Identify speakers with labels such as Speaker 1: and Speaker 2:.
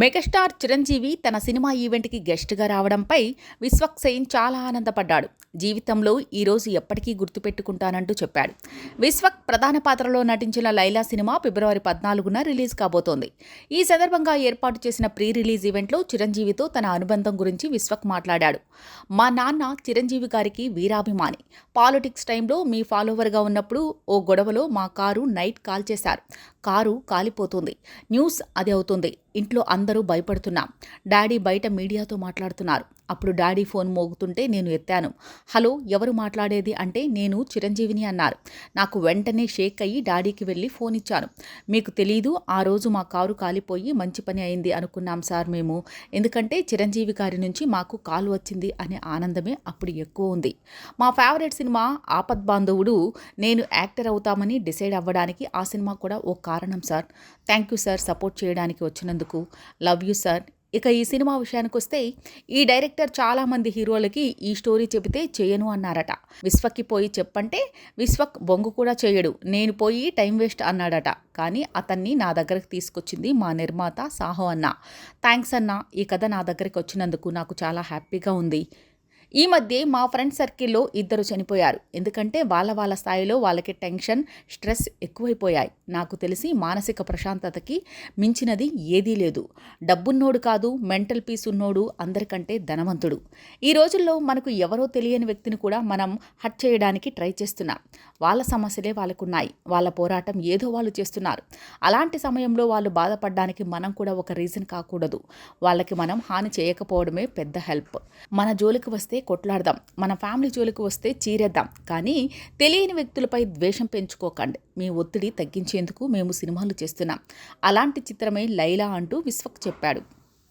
Speaker 1: Megastar Chiranjeevi తన cinema ఈవెంట్కి గెస్ట్గా రావడంపై విశ్వక్సేన్ చాలా ఆనందపడ్డాడు. జీవితంలో ఈరోజు ఎప్పటికీ గుర్తుపెట్టుకుంటానంటూ చెప్పాడు. విశ్వక్ ప్రధాన పాత్రలో నటించిన లైలా సినిమా ఫిబ్రవరి పద్నాలుగున రిలీజ్ కాబోతోంది. ఈ సందర్భంగా ఏర్పాటు చేసిన ప్రీ రిలీజ్ ఈవెంట్లో చిరంజీవితో తన అనుబంధం గురించి విశ్వక్ మాట్లాడాడు. మా నాన్న చిరంజీవి గారికి వీరాభిమాని. పాలిటిక్స్ టైంలో మీ ఫాలోవర్గా ఉన్నప్పుడు ఓ గొడవలో మా కారు నైట్ కాల్ చేశారు. కారు కాలిపోతుంది. న్యూస్ అది అవుతుంది. ఇంట్లో అందరూ భయపడుతున్నాం. డాడీ బయట మీడియాతో మాట్లాడుతున్నారు. అప్పుడు డాడీ ఫోన్ మోగుతుంటే నేను ఎత్తాను. హలో ఎవరు మాట్లాడేది? అంటే నేను చిరంజీవిని అన్నారు. నాకు వెంటనే షేక్ అయ్యి డాడీకి వెళ్ళి ఫోన్ ఇచ్చాను. మీకు తెలీదు ఆ రోజు మా కారు కాలిపోయి మంచి పని అయింది అనుకున్నాం సార్ మేము. ఎందుకంటే చిరంజీవి గారి నుంచి మాకు కాల్ వచ్చింది అనే ఆనందమే అప్పుడు ఎక్కువ ఉంది. మా ఫేవరెట్ సినిమా ఆపద్ బాంధవుడు నేను యాక్టర్ అవుతామని డిసైడ్ అవ్వడానికి ఆ సినిమా కూడా ఓ కారణం sir. Thank you sir support చేయడానికి వచ్చినందుకు. Love you sir. ఇక ఈ సినిమా విషయానికి వస్తే ఈ డైరెక్టర్ చాలామంది హీరోలకి ఈ స్టోరీ చెబితే చేయను అన్నారట. విశ్వక్కి పోయి చెప్పంటే విశ్వక్ బొంగు కూడా చేయడు నేను పోయి టైం వేస్ట్ అన్నాడట. కానీ అతన్ని నా దగ్గరకు తీసుకొచ్చింది మా నిర్మాత సాహో అన్న. థ్యాంక్స్ అన్న ఈ కథ నా దగ్గరికి వచ్చినందుకు నాకు చాలా హ్యాపీగా ఉంది. ఈ మధ్య మా ఫ్రెండ్ సర్కిల్లో ఇద్దరు చనిపోయారు. ఎందుకంటే వాళ్ళ వాళ్ళ స్థాయిలో వాళ్ళకి టెన్షన్ స్ట్రెస్ ఎక్కువైపోయాయి. నాకు తెలిసి మానసిక ప్రశాంతతకి మించినది ఏదీ లేదు. డబ్బున్నోడు కాదు మెంటల్ పీస్ ఉన్నోడు అందరికంటే ధనవంతుడు. ఈ రోజుల్లో మనకు ఎవరో తెలియని వ్యక్తిని కూడా మనం హట్ చేయడానికి ట్రై చేస్తున్నాం. వాళ్ళ సమస్యలే వాళ్ళకున్నాయి. వాళ్ళ పోరాటం ఏదో వాళ్ళు చేస్తున్నారు. అలాంటి సమయంలో వాళ్ళు బాధపడడానికి మనం కూడా ఒక రీజన్ కాకూడదు. వాళ్ళకి మనం హాని చేయకపోవడమే పెద్ద హెల్ప్. మన జోలికి వస్తే కొట్లాడదాం. మన ఫ్యామిలీ జోలికి వస్తే చీరేద్దాం. కానీ తెలియని వ్యక్తులపై ద్వేషం పెంచుకోకండి. మీ ఒత్తిడి తగ్గించేందుకు మేము సినిమాలు చేస్తున్నాం. అలాంటి చిత్రమే లైలా అంటూ విశ్వక్ చెప్పాడు.